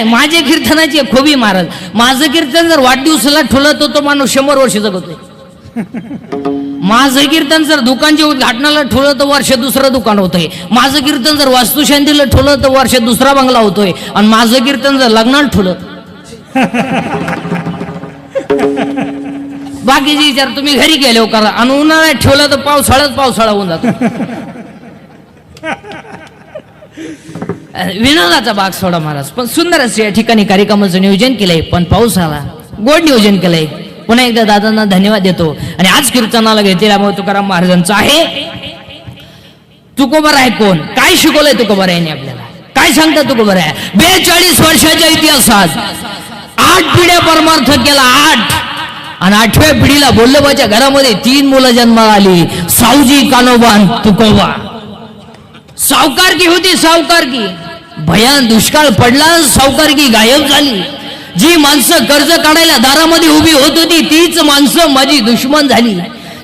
नाही माझ्या कीर्तनाची खोबी महाराज. माझं कीर्तन जर वाढदिवसाला ठुलं तर तो माणूस शंभर वर्ष जगतोय माझं कीर्तन जर दुकानच्या उद्घाटनाला ठुलं तर वर्ष दुसरं दुकान होतंय. माझं कीर्तन जर वास्तुशांतीला ठुलं तर वर्ष दुसरा बंगला होतोय. आणि माझं कीर्तन जर लग्नाला ठुलं. बाकीचे विचार तुम्ही घरी गेले हो, करा आणि उन्हाळ्यात ठेवलं तर पावसाळ्यात पावसाळा होऊन जातो. विनोदाचा भाग सोडा महाराज. पण सुंदर असं या ठिकाणी कार्यक्रमाचं नियोजन केलंय. पण पाऊस आला. गोड नियोजन केलंय. पुन्हा एकदा दादांना धन्यवाद देतो. आणि आज कीर्तनाला घेतलेल्या तुकाराम महाराजांचं आहे. तुकोबर आहे कोण? काय शिकवलंय तुकोबर आहे आपल्याला? काय सांगता तुकोबर आहे? बेचाळीस वर्षाच्या इतिहासात आठ पिढ्या परमार्थ केला आठ. आणि आठव्या पिढीला बोल्लबाच्या घरामध्ये तीन मुलं जन्माला आली. सावजी कानोबान तुकोबा सावकारकी होती सावकारकी. भयान दुष्काळ पडला सावकारकी गायब झाली. जी माणसं कर्ज काढायला दारामध्ये उभी होत होती तीच माणसं माझी दुश्मन झाली.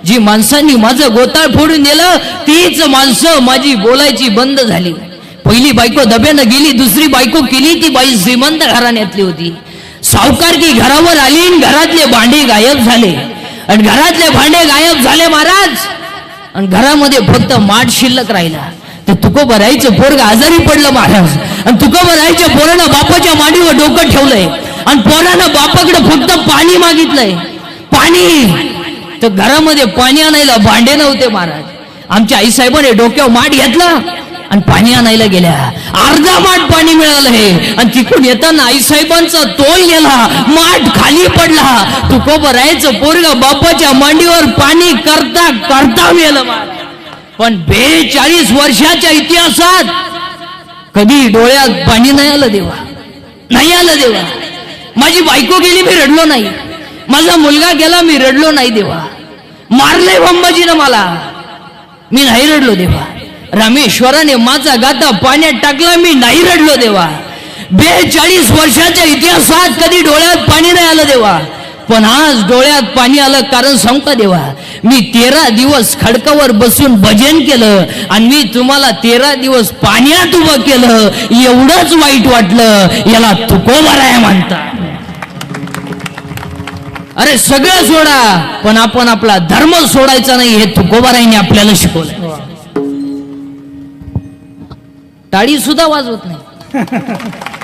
जी माणसांनी माझं गोताळ फोडून दिलं तीच माणसं माझी बोलायची बंद झाली. पहिली बायको दब्यानं गेली दुसरी बायको केली ती बाई श्रीमंत घराण्यातली होती. सावकारकी घरावर आली आणि घरातले भांडे गायब झाले. आणि घरातले भांडे गायब झाले महाराज. आणि घरामध्ये फक्त माठ शिल्लक राहिला. तर तुकोबा राहायचं पोरग आजारी पडलं महाराज आणि तुकोबा पोरानं बापाच्या मांडीवर डोकं ठेवलंय. आणि पोरानं बापाकडे फक्त पाणी मागितलंय. पाणी. तर घरामध्ये पाणी आणायला भांडे नव्हते महाराज. आमच्या आईसाहेबाने डोक्यावर माठ घेतला आणि पाणी आणायला गेल्या. अर्धा माठ पाणी मिळालं हे. आणि तिकडून येताना आईसाहेबांचा तोल गेला. माठ खाली पडला. तुकोबरायचं पोरग बापाच्या मांडीवर पाणी करता करता मेलं महाराज. पण बेचाळीस वर्षाच्या इतिहासात कधी डोळ्यात पाणी नाही आलं देवा. नाही आलं देवा. माझी बायको गेली मी रडलो नाही. माझा मुलगा गेला मी रडलो नाही देवा. मारले बंबाजीनं मला. मी नाही रडलो देवा. रामेश्वराने माझा गाता पाण्यात टाकला मी नाही रडलो देवा. बेचाळीस वर्षाच्या इतिहासात कधी डोळ्यात पाणी नाही आलं देवा. पण आज डोळ्यात पाणी आलं कारण सांगू का देवा मी तेरा दिवस खडकावर बसून भजन केलं आणि मी तुम्हाला तेरा दिवस पाण्यात उभं केलं. एवढंच वाईट वाटलं. याला तुकोबार आहे म्हणता अरे सगळं सोडा पण आपण आपला धर्म सोडायचा नाही हे तुकोबारायने आपल्याला शिकवलं टाळी सुद्धा वाजवत नाही.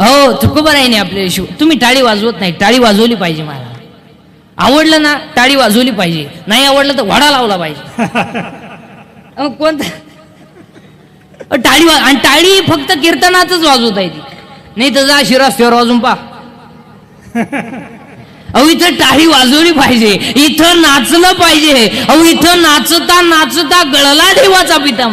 हो तुकोबारायने आपल्याला शिव तुम्ही टाळी वाजवत नाही टाळी वाजवली पाहिजे मला. आवडलं ना टाळी वाजवली पाहिजे. नाही आवडलं तर वडा लावला पाहिजे. अहो, कोणता? टाळी वा आणि टाळी फक्त कीर्तनातच वाजवता येते. नाही तर जा शिरास्त्यावर वाजून पा अहो इथं टाळी वाजवली पाहिजे. इथं नाचलं पाहिजे. अहो इथं नाचता नाचता गळला देवाचा पिता.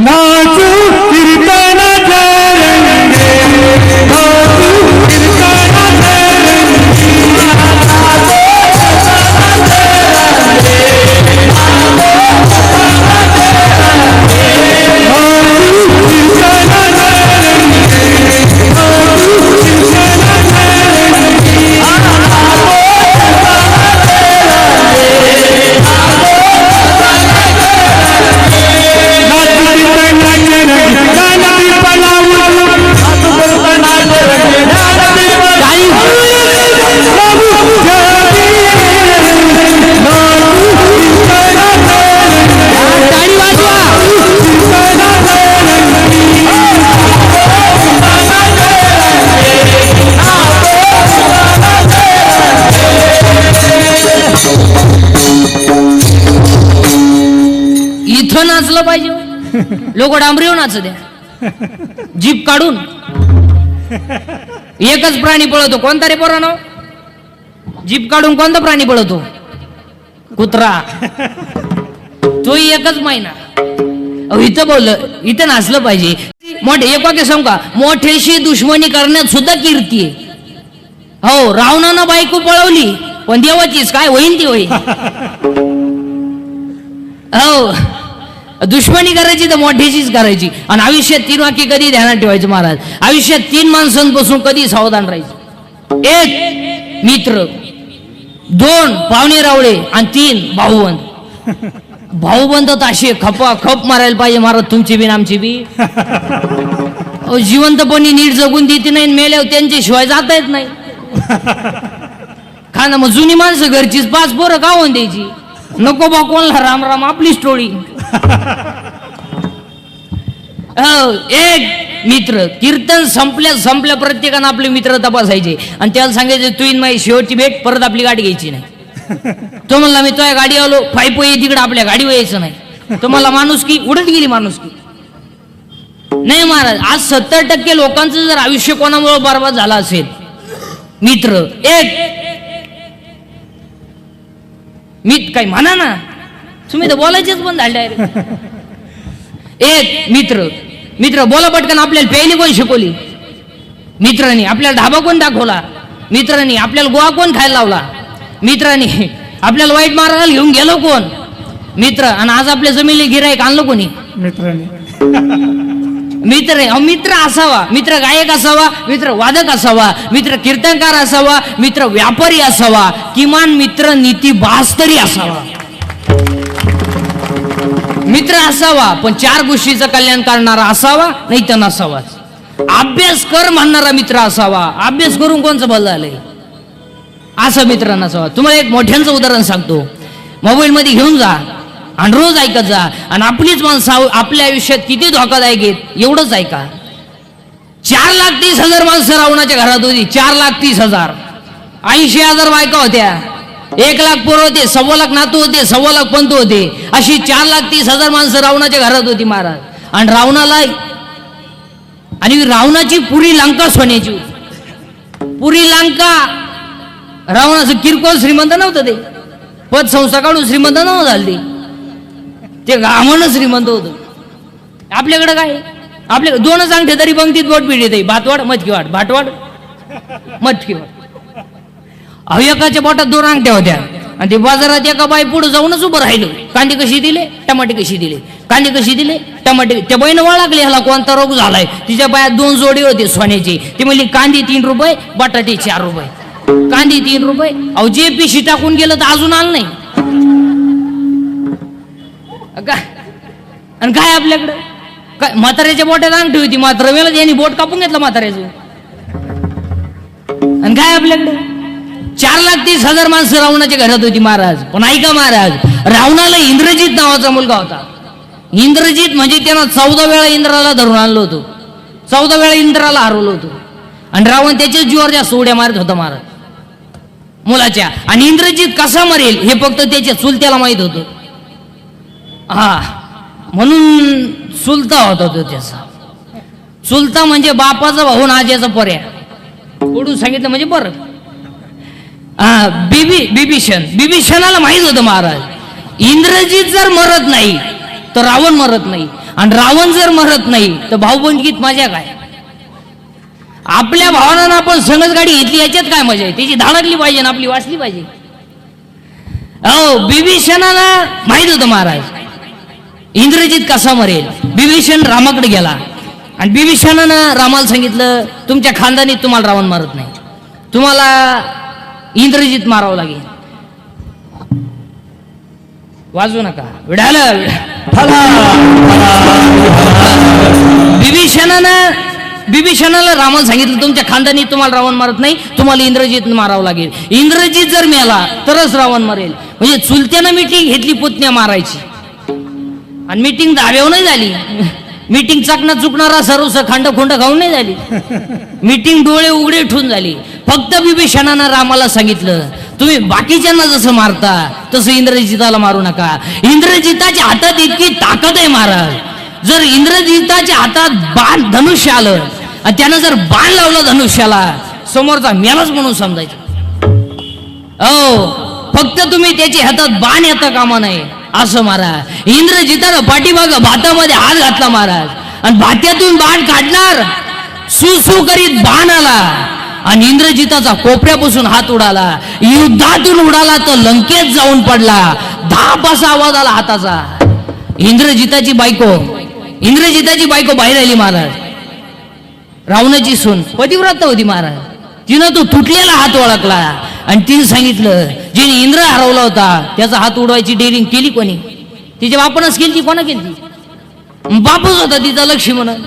नाचलं पाहिजे. लोक डांबरीवर नाच द्या. जीप काढून. एकच प्राणी पळवतो कोणता रे पोरानो? जीप काढून कोणता प्राणी पळवतो कुत्रा. तो एकच महिना इथं बोललं इथं नाचलं पाहिजे. मोठे एक वाक्य सांग का? मोठेशी दुश्मनी करण्यात सुद्धा कीर्ती आहे. हो रावणानं बायको पळवली पण देवाचीच. काय होईन ती होईल हो. दुश्मनी करायची तर मोठ्याचीच करायची. आणि आयुष्यात तीन वाक्य कधी ध्यानात ठेवायचं महाराज? आयुष्यात तीन माणसांपासून कधी सावधान राहायचं? एक मित्र. दोन पाहुणे रावळे. आणि तीन भाऊबंद. भाऊबंद तर असे खपा खप मारायला पाहिजे महाराज तुमची बी आमची बी. जिवंतपणी नीट जगून देते नाही आणि मेल्यावर त्यांच्याशिवाय जाता येत नाही. खा ना मग जुनी माणसं घरचीच पाच पोरं गावून द्यायची? नको बा कोणला राम राम आपली स्टोरी हो, एक मित्र कीर्तन संपल्या संपल्या प्रत्येकानं आपले मित्र तपासायचे. आणि त्याला सांगायचे तू इन माझी शेवटची भेट परत आपली गाडी घ्यायची नाही. तो म्हणला मी तुझ्या गाडी आलो पायप ये तिकडे आपल्या गाडीवर यायचं नाही. तुम्हाला माणूस की उडत गेली माणूस की नाही महाराज आज सत्तर टक्के लोकांचं जर आयुष्य कोणामुळे बर्बाद झालं असेल मित्र एक मित काय म्हणा ना. तुम्ही तर बोलायचेच बंद झाले डायरेक्ट एक मित्र मित्र बोला पटकन आपल्याला प्यायली कोण शिकवली? मित्रांनी आपल्याला ढाबा कोण दाखवला? मित्रांनी आपल्याला गोवा कोण खायला लावला? मित्रांनी आपल्याला वाईट मार्गाला घेऊन गेलो कोण? मित्र आणि आज आपल्या जमिनीला गिरायक आणलं कोणी? मित्रांनी. मित्र आहे. मित्र असावा मित्र गायक असावा मित्र वादक असावा मित्र कीर्तनकार असावा मित्र व्यापारी असावा किमान मित्र नीती तरी असावा. मित्र असावा पण चार गोष्टीचं कल्याण करणारा असावा नाही तर नसावाच अभ्यास कर म्हणणारा मित्र असावा. अभ्यास करून कोणचं भलं झालंय असं मित्र नसावा. तुम्हाला एक मोठ्यांचं उदाहरण सांगतो. मोबाईलमध्ये घेऊन जा. आणि रोज ऐकत जा. आणि आपलीच माणसं आपल्या आयुष्यात किती धोकादायक आहेत एवढंच ऐका. चार लाख तीस हजार माणसं रावणाच्या घरात होती. चार लाख तीस हजार. ऐंशी हजार बायका होत्या. एक लाख पोरं होते सव्वा लाख नातू होते सव्वा लाख पंतू होते. अशी चार लाख तीस हजार माणसं रावणाच्या घरात होती महाराज. आणि रावणाला आणि रावणाची पुरी लंका सोन्याची होती. पुरी लंका रावणाचं किरकोळ श्रीमंत नव्हतं ते. पद संस्था काढून श्रीमंत नव्हतं झाली ते ते श्रीमंत होतं. आपल्याकडं काय? आपल्या दोनच अंगठे तरी पंक्तीत बोट पिढीत भातवाड मचकीवाड भाटवाड मचकीवाड अहो एकाच्या बोटात दोन अंगठ्या होत्या. आणि ते बाजारात एका बाई पुढे जाऊनच उभं राहिलं. कांदे कशी दिले? टमाटे कशी दिले? कांदे कशी दिले? टमाटे. त्या बाईनं लागले ह्याला कोणता रोग झालाय? तिच्या बायात दोन जोडी होते सोन्याची. ती म्हणली कांदे तीन रुपये बटाटे चार रुपये. कांदे तीन रुपये. अहो जे पिशी टाकून गेलं तर अजून आलं नाही. काय? आणि काय आपल्याकडं? काय म्हाताऱ्याच्या बोटात अंगठी होती मात्र वेळेला यांनी बोट कापून घेतलं म्हाताऱ्याचं. आणि काय आपल्याकडं? चार लाख तीस हजार माणसं रावणाच्या घरात होती महाराज. पण ऐका महाराज रावणाला इंद्रजित नावाचा मुलगा होता. इंद्रजित म्हणजे त्यानं चौदा वेळा इंद्राला धरून आणलं होतं. चौदा वेळा इंद्राला हरवलं होतं. आणि रावण त्याच्याच जीवावर जास्त उड्या मारत होता महाराज. मुलाच्या. आणि इंद्रजित कसा मरेल हे फक्त त्याच्या चुलत्याला माहीत होतं. हा. म्हणून चुलता होता तो त्याचा. चुलता म्हणजे बापाचा भाऊ आणि आज्याचा पर्या ओढून सांगितलं म्हणजे बरं. हा बिबी बिभीषण. बिभीषणाला माहीत होतं महाराज. इंद्रजीत जर मरत नाही तर रावण मरत नाही. आणि रावण जर मरत नाही तर भाऊबंदगीत मजा काय? आपल्या भावनानं आपण सणस गाडी घेतली याच्यात काय मजा आहे? त्याची धाडकली पाहिजे ना आपली वाचली पाहिजे. हो बिभीषणाला माहीत होतं महाराज. इंद्रजित कसा मरेल? बिभीषण रामाकडे गेला. आणि बिभीषणानं रामाला सांगितलं तुमच्या खानदानीत तुम्हाला रावण मारत नाही. तुम्हाला इंद्रजित मारावं लागेल. वाजू नका. विडालं. बिभीषणानं बिभीषणाला रामाला सांगितलं तुमच्या खानदानीत तुम्हाला रावण मारत नाही तुम्हाला इंद्रजित मारावं लागेल. इंद्रजित जर मेला तरच रावण मरेल. म्हणजे चुलत्यानं मिटिंग घेतली पुतण्या मारायची. आणि मीटिंग दाव्यावर नाही झाली. मीटिंग चकना चुकणारा सर्वस खांड खोंड खाऊन नाही झाली. मीटिंग डोळे उघडे ठेवून झाली. फक्त विभीषणानं रामाला सांगितलं तुम्ही बाकीच्यांना जसं मारता तसं इंद्रजिताला मारू नका. इंद्रजिताच्या हातात इतकी ताकद आहे महाराज. जर इंद्रजिताच्या हातात बाण धनुष्य आलं आणि त्यानं जर बाण लावलं धनुष्याला समोरचा मेलाच म्हणून समजायचं. हो फक्त तुम्ही त्याच्या हातात बाण येता कामा नये. असं महाराज. इंद्रजितानं पाठीमाग भातामध्ये हात घातला महाराज. आणि भात्यातून बाण काढणार. सुसू करीत बाण आला. आणि इंद्रजिताचा कोपऱ्यापासून हात उडाला. युद्धातून उडाला तर लंकेत जाऊन पडला. धाप असा आवाज आला हाताचा. इंद्रजिताची बायको. इंद्रजिताची बायको बाहेर आली महाराज. रावणाची सून. पतिव्रत होती महाराज. तिनं तो तुटलेला हात ओळखला. आणि तिने सांगितलं जिने इंद्र हरवला होता त्याचा हात उडवायची डेअरिंग केली कोणी? तिच्या बापानच केली ती कोणा केली बापच होता तिचा लक्ष्मी म्हणून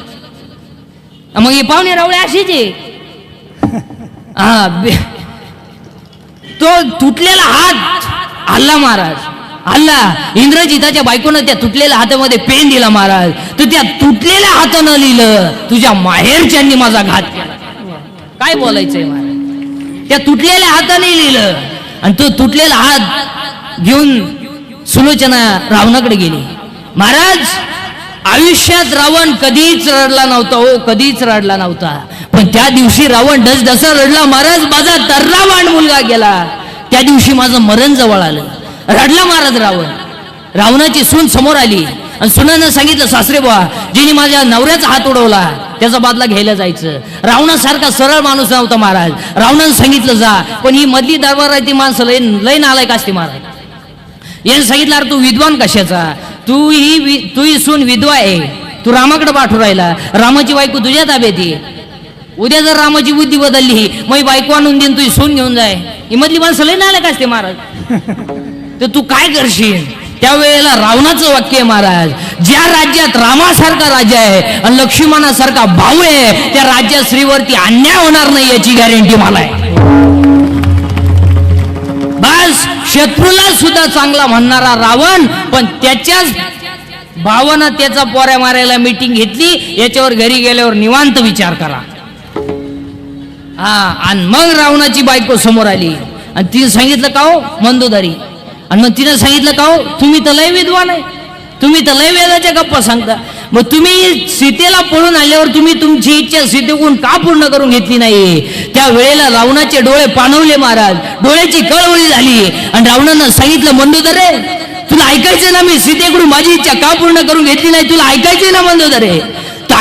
मग हे पाहुणे रावळे असेच आहे. हा तो तुटलेला हात. हल्ला महाराज. हल्ला. इंद्रजिताच्या बायकोनं त्या तुटलेल्या हातामध्ये पेन दिला महाराज. तर त्या तुटलेल्या हातानं लिहिलं तुझ्या माहेरच्यांनी माझा घात केला. काय बोलायचंय महाराज? त्या तुटलेल्या हाताने लिहिलं आणि तो तुटलेला हात घेऊन सुलोचना रावणाकडे गेली. महाराज आयुष्यात रावण कधीच रडला नव्हता हो कधीच रडला नव्हता. पण त्या दिवशी रावण डस डसा रडला. महाराज माझा तर्रावाण मुलगा गेला. त्या दिवशी माझं मरण जवळ आलं. रडला महाराज रावण. रावणाची सून समोर आली. आणि सुनानं सांगितलं सासरे बुवा जिने माझ्या नवऱ्याचा हात उडवला त्याचा बादला घ्यायला जायचं. रावणासारखा सरळ माणूस नव्हता महाराज. रावणानं सांगितलं जा. पण ही मधली दरबार आहे ती माणसं लय लय नालायक असते महाराज. याने सांगितलं अरे तू विद्वान कशाचा? तू ही वि- तू ही सून विधवा आहे. तू रामाकडे पाठवू राहिला. रामाची बायको तुझ्या ताब्यात आहे. उद्या जर रामाची बुद्धी बदलली मग ही बायको आणून देईन तुझी सून घेऊन जाय. ही मधली माणसं लय नालायक असते महाराज. तर तू काय करशील? त्यावेळेला रावणाचं वाक्य आहे महाराज. ज्या राज्यात रामासारखा राजा आहे आणि लक्ष्मणासारखा भाऊ आहे त्या राज्यात श्रीवरती अन्याय होणार नाही याची गॅरंटी मला आहे. बस शत्रूला सुद्धा चांगला म्हणणारा रावण पण त्याच्याच भावानं त्याचा पोऱ्या मारायला मीटिंग घेतली याच्यावर घरी गेल्यावर निवांत विचार करा. हा आणि मग रावणाची बायको समोर आली. आणि तिने सांगितलं का हो मंदोदारी? आणि मग तिनं सांगितलं का हो तुम्ही तर लय विद्वान आहे. तुम्ही तर लय वेदाच्या गप्पा सांगता. मग तुम्ही सीतेला पळून आल्यावर तुम्ही तुमची इच्छा सीतेकडून का पूर्ण करून घेतली नाही? त्या वेळेला रावणाचे डोळे पाणवले महाराज. डोळ्याची कळवळी झाली. आणि रावणानं सांगितलं मंदोदरे तुला ऐकायचं ना मी? सीतेकडून माझी इच्छा का पूर्ण करून घेतली नाही? तुला ऐकायचंय ना मंदोदरे?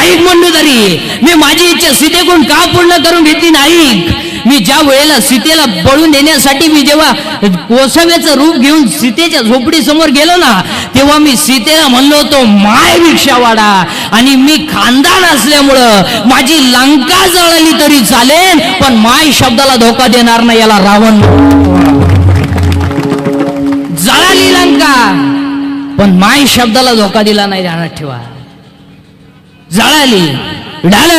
ऐक म्हणलो तरी मी माझी इच्छा सीतेकडून का पूर्ण करून घेतली नाही? मी ज्या वेळेला सीतेला पळून देण्यासाठी मी जेव्हा कोसव्याचं रूप घेऊन सीतेच्या झोपडी समोर गेलो ना तेव्हा मी सीतेला म्हणलो होतो माय भिक्षावाडा आणि मी खानदान असल्यामुळं माझी लंका जळली तरी चालेल पण माय शब्दाला धोका देणार नाही याला रावण. जळाली लंका पण माय शब्दाला धोका दिला नाही ध्यानात ठेवा. जळाली. डाल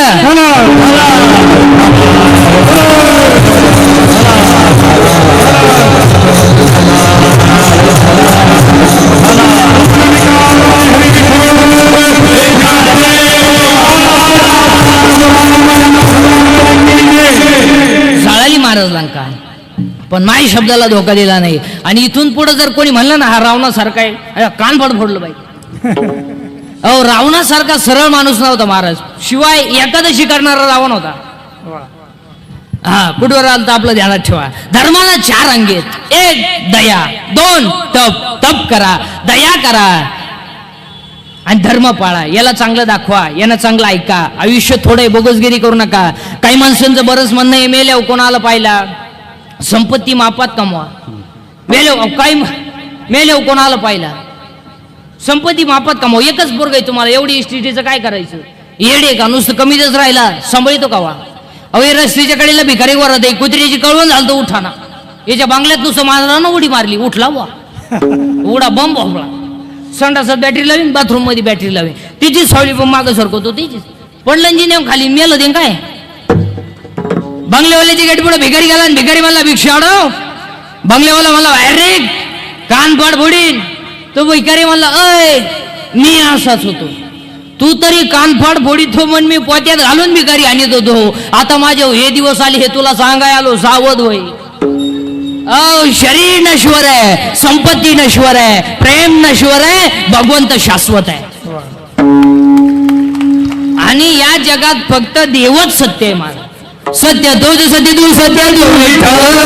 पण माय शब्दाला धोका दिला नाही. आणि इथून पुढे जर कोणी म्हणलं ना हा रावणासारखा आहे अरे कान फड फोडलं बाई. अहो रावणासारखा सरळ माणूस नव्हता महाराज. शिवाय एकादशी करणारा रावण होता. हा कुठवर आलं तर आपलं ध्यानात ठेवा. धर्माला चार अंग एक दया. दोन तप. तप करा. दया करा. आणि धर्म पाळा. याला चांगलं दाखवा. यानं चांगलं ऐका. आयुष्य थोडं बोगसगिरी करू नका. काही माणसांचं बरंच म्हणणं आहे मेल्याव कोणाला पाहिला? संपत्ती मापात कमवा. मेल्याव काय मेलेव कोणाला पाहिला? संपत्ती मापात कमवा. एकच पोरग आहे तुम्हाला एवढी इस्टिटीचं काय करायचं? येडे का? नुसतं कमीतच राहिला सांभाळतो का वा? अहो रस्त्याच्या कडेला भिकारी वरत आहे कुत्र्याची कळवण झालं तर उठाना. याच्या बांगल्यात नुसतं मारला उडी मारली उठला वा. उडा बंब भोपळा संडासात बॅटरी लावीन बाथरूममध्ये बॅटरी लावीन. तिची सावली पण मागं सरकवतो तिचीच. पडलं नेम खाली मेलं दे काय? बंगलेवाल्याची गेट पुढे भिकारी गेला आणि भिकारी मला भिक्षा आडव बंगलेवाला मला बाहेर रे कान पाड फोडीन तो भिकारी म्हणला अय मी असाच होतो. तू तरी कानफाड फोडीत हो म्हण मी पोत्यात घालून भिकारी आणत होतो आता माझे हे दिवस आले हे तुला सांगाय आलो सावध होई अ शरीर नश्वर आहे संपत्ती नश्वर आहे प्रेम नश्वर आहे भगवंत शाश्वत आहे. आणि या जगात फक्त देवच सत्य आहे माझा सत्य तोच सत्य तू सत्य तू विठ्ठल